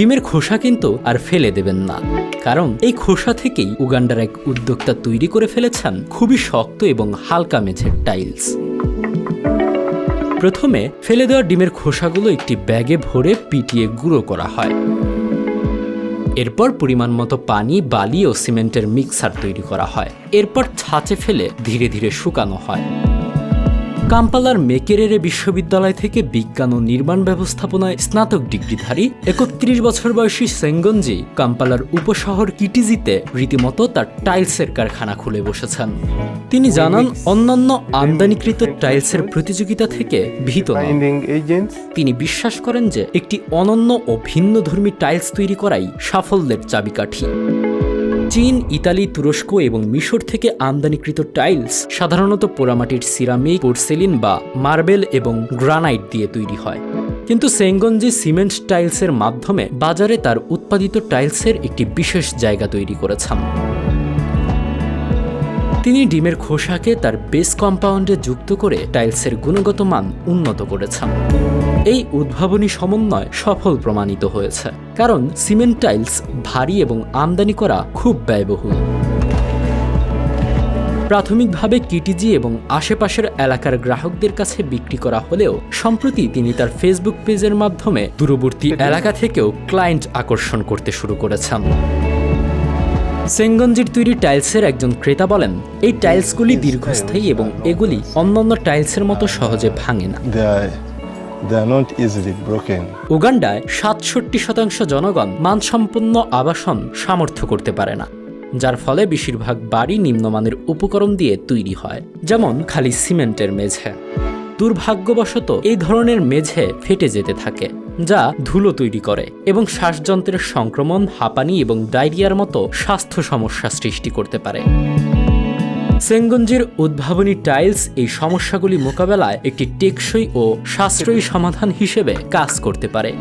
ডিমের খোসা কিন্তু আর ফেলে দেবেন না। কারণ এই খোসা থেকেই উগান্ডার এক উদ্যোক্তা তৈরি করে ফেলেছেন খুবই শক্ত এবং হালকা মেঝের টাইলস। প্রথমে ফেলে দেওয়া ডিমের খোসাগুলো একটি ব্যাগে ভরে পিটিয়ে গুঁড়ো করা হয়। এরপর পরিমাণ মতো পানি, বালি ও সিমেন্টের মিক্সার তৈরি করা হয়। এরপর ছাঁচে ফেলে ধীরে ধীরে শুকানো হয়। কাম্পালার মেকেরেরে বিশ্ববিদ্যালয় থেকে বিজ্ঞান ও নির্মাণ ব্যবস্থাপনায় স্নাতক ডিগ্রিধারী একত্রিশ বছর বয়সী সেঙ্গনজি কাম্পালার উপশহর কিটিজিতে রীতিমতো তার টাইলসের কারখানা খুলে বসেছেন। তিনি জানান অন্যান্য আমদানিকৃত টাইলসের প্রতিযোগিতা থেকে ভীত. তিনি বিশ্বাস করেন যে একটি অনন্য ও ভিন্নধর্মী টাইলস তৈরি করাই সাফল্যের চাবিকাঠি। চীন, ইতালি, তুরস্ক এবং মিশর থেকে আমদানিকৃত টাইলস সাধারণত পোড়ামাটির সিরামিক, পোর্সেলিন বা মার্বেল এবং গ্রানাইট দিয়ে তৈরি হয়। কিন্তু সেঙ্গনজি সিমেন্ট টাইলসের মাধ্যমে বাজারে তার উৎপাদিত টাইলসের একটি বিশেষ জায়গা তৈরি করেছেন তিনি ডিমের খোসাকে তার বেস কম্পাউন্ডে যুক্ত করে টাইলসের গুণগত মান উন্নত করেছেন। এই উদ্ভাবনী সমন্বয় সফল প্রমাণিত হয়েছে, কারণ সিমেন্ট টাইলস ভারী এবং আমদানি করা খুব ব্যয়বহুল। প্রাথমিকভাবে কিটিজি এবং আশেপাশের এলাকার গ্রাহকদের কাছে বিক্রি করা হলেও সম্প্রতি তিনি তার ফেসবুক পেজের মাধ্যমে দূরবর্তী এলাকা থেকেও ক্লায়েন্ট আকর্ষণ করতে শুরু করেছেন। সেঙ্গঞ্জির তৈরি টাইলসের একজন ক্রেতা বলেন এই টাইলসগুলি দীর্ঘস্থায়ী এবং এগুলি অন্যান্য টাইলসের মতো সহজে ভাঙে না. উগান্ডায় সাতষট্টি শতাংশ জনগণ মানসম্পন্ন আবাসন সামর্থ্য করতে পারে না যার ফলে বেশিরভাগ বাড়ি নিম্নমানের উপকরণ দিয়ে তৈরি হয় যেমন খালি সিমেন্টের মেঝে। দুর্ভাগ্যবশত এই ধরনের মেঝে ফেটে যেতে থাকে। যা ধুলো তৈরি করে এবং শ্বাসযন্ত্রের সংক্রমণ, হাঁপানি এবং ডায়রিয়ার মতো স্বাস্থ্য সমস্যা সৃষ্টি করতে পারে। সেঙ্গঞ্জির উদ্ভাবনী টাইলস এই সমস্যাগুলি মোকাবেলায় একটি টেকসই ও সাশ্রয়ী সমাধান হিসেবে কাজ করতে পারে।